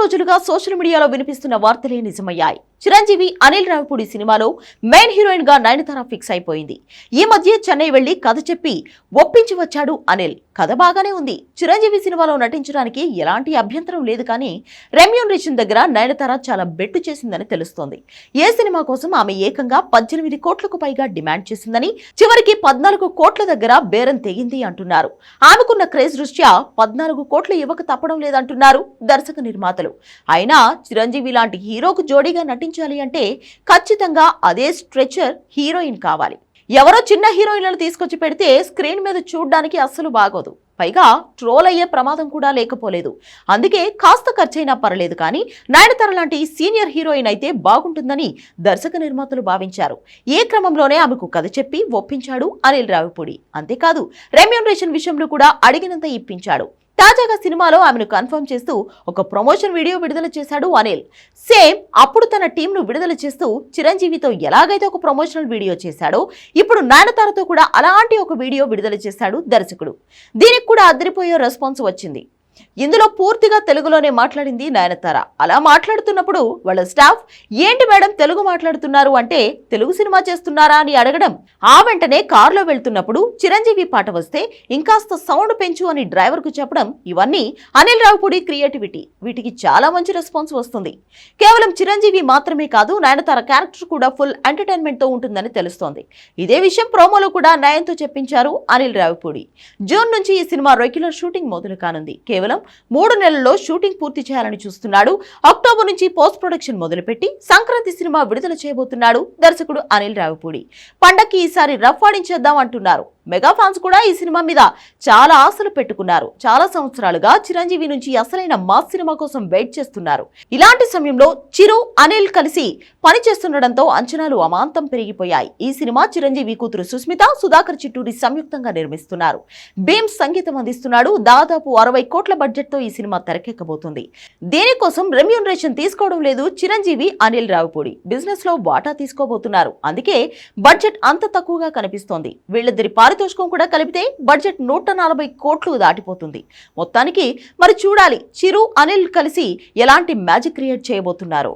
రోజులుగా సోషల్ మీడియాలో వినిపిస్తున్న వార్తలే నిజమయ్యాయి. చిరంజీవి అనిల్ రావిపూడి సినిమాలో మెయిన్ హీరోయిన్గా నయనతార ఫిక్స్ అయిపోయింది. ఈ మధ్య చెన్నై వెళ్ళి కథ చెప్పి ఒప్పించి వచ్చాడు అనిల్. కథ బాగానే ఉంది. చిరంజీవి సినిమాలో నటించడానికి ఎలాంటి అభ్యంతరం లేదు కానీ రెమ్యూనరేషన్ దగ్గర నయనతార చాలా బెట్టు చేసిందని తెలుస్తోంది. ఏ సినిమా కోసం ఆమె ఏకంగా పద్దెనిమిది కోట్లకు పైగా డిమాండ్ చేసిందని చివరికి పద్నాలుగు కోట్ల దగ్గర బేరం తెగింది అంటున్నారు. ఆమెకున్న క్రేజ్ దృష్ట్యా పద్నాలుగు కోట్లు ఇవ్వక తప్పడం లేదంటున్నారు దర్శక నిర్మాతలు. అయినా చిరంజీవి లాంటి హీరోకు జోడీగా నటించాలి అంటే ఖచ్చితంగా అదే స్ట్రెచర్ హీరోయిన్ కావాలి. ఎవరో చిన్న హీరోయిన్లను తీసుకొచ్చి పెడితే స్క్రీన్ మీద చూడడానికి అస్సలు బాగోదు. పైగా ట్రోల్ అయ్యే ప్రమాదం కూడా లేకపోలేదు. అందుకే కాస్త ఖర్చైనా పర్లేదు కానీ నయనతార లాంటి సీనియర్ హీరోయిన్ అయితే బాగుంటుందని దర్శక నిర్మాతలు భావించారు. ఏ క్రమంలోనే ఆమెకు కథ చెప్పి ఒప్పించాడు అనిల్ రావిపూడి. అంతేకాదు రెమ్యూనరేషన్ విషయంలో కూడా అడిగినంత ఇప్పించాడు. తాజాగా సినిమాలో ఆమెను కన్ఫర్మ్ చేస్తూ ఒక ప్రమోషన్ వీడియో విడుదల చేశాడు అనిల్. సేమ్ అప్పుడు తన టీంను విడుదల చేస్తూ చిరంజీవితో ఎలాగైతే ఒక ప్రమోషనల్ వీడియో చేశాడో ఇప్పుడు నాయనతారతో కూడా అలాంటి ఒక వీడియో విడుదల చేశాడు దర్శకుడు. దీనికి కూడా అదిరిపోయే రెస్పాన్స్ వచ్చింది. ఇందులో పూర్తిగా తెలుగులోనే మాట్లాడింది నయనతార. అలా మాట్లాడుతున్నప్పుడు వాళ్ళ స్టాఫ్ ఏంటి మేడం తెలుగు మాట్లాడుతున్నారు అంటే తెలుగు సినిమా చేస్తున్నారా? అని అడగడం. ఆ వెంటనే కారులో వెళ్తున్నప్పుడు చిరంజీవి పాట వస్తే ఇంకాస్త సౌండ్ పెంచు అని డ్రైవర్కు చెప్పడం ఇవన్నీ అనిల్ రావుపూడి క్రియేటివిటీ. వీటికి చాలా మంచి రెస్పాన్స్ వస్తుంది. కేవలం చిరంజీవి మాత్రమే కాదు నయనతార క్యారెక్టర్ కూడా ఫుల్ ఎంటర్టైన్మెంట్తో ఉంటుందని తెలుస్తోంది. ఇదే విషయం ప్రోమోలో కూడా నయన్తో చెప్పించారు అనిల్ రావుపూడి. జూన్ నుంచి ఈ సినిమా రెగ్యులర్ షూటింగ్ మొదలు కానుంది. కేవలం మూడు నెలల్లో షూటింగ్ పూర్తి చేయాలని చూస్తున్నాడు. అక్టోబర్ నుంచి పోస్ట్ ప్రొడక్షన్ మొదలుపెట్టి సంక్రాంతి సినిమా విడుదల చేయబోతున్నాడు దర్శకుడు అనిల్ రావిపూడి. పండక్కి ఈసారి రఫ్ ఆడించేద్దాం అంటున్నారు. మెగా ఫ్యాన్స్ కూడా ఈ సినిమా మీద చాలా ఆశలు పెట్టుకున్నారు. చాలా సంవత్సరాలుగా చిరంజీవి నుంచి అసలైన మాస్ సినిమా కోసం వెయిట్ చేస్తున్నారు. ఇలాంటి సమయంలో చిరు అనిల్ కలిసి పనిచేస్తుండటంతో అంచనాలు అమాంతం పెరిగిపోయాయి. ఈ సినిమా చిరంజీవి కూతురు సుస్మిత సుధాకర్ చిట్టూరి సంయుక్తంగా నిర్మిస్తున్నారు. భీమ్ సంగీతం అందిస్తున్నాడు. దాదాపు అరవై కోట్ల బడ్జెట్తో ఈ సినిమా తెరకెక్కబోతుంది. దీనికోసం రెమ్యూనరేషన్ తీసుకోవడం లేదు చిరంజీవి అనిల్ రావుపూడి. బిజినెస్లో వాటా తీసుకోబోతున్నారు. అందుకే బడ్జెట్ అంత తక్కువగా కనిపిస్తోంది. వీళ్ళిద్దరి పారితోషికం కూడా కలిపితే బడ్జెట్ నూట నలభై కోట్లు దాటిపోతుంది. మొత్తానికి మరి చూడాలి చిరు అనిల్ కలిసి ఎలాంటి మ్యాజిక్ క్రియేట్ చేయబోతున్నారు?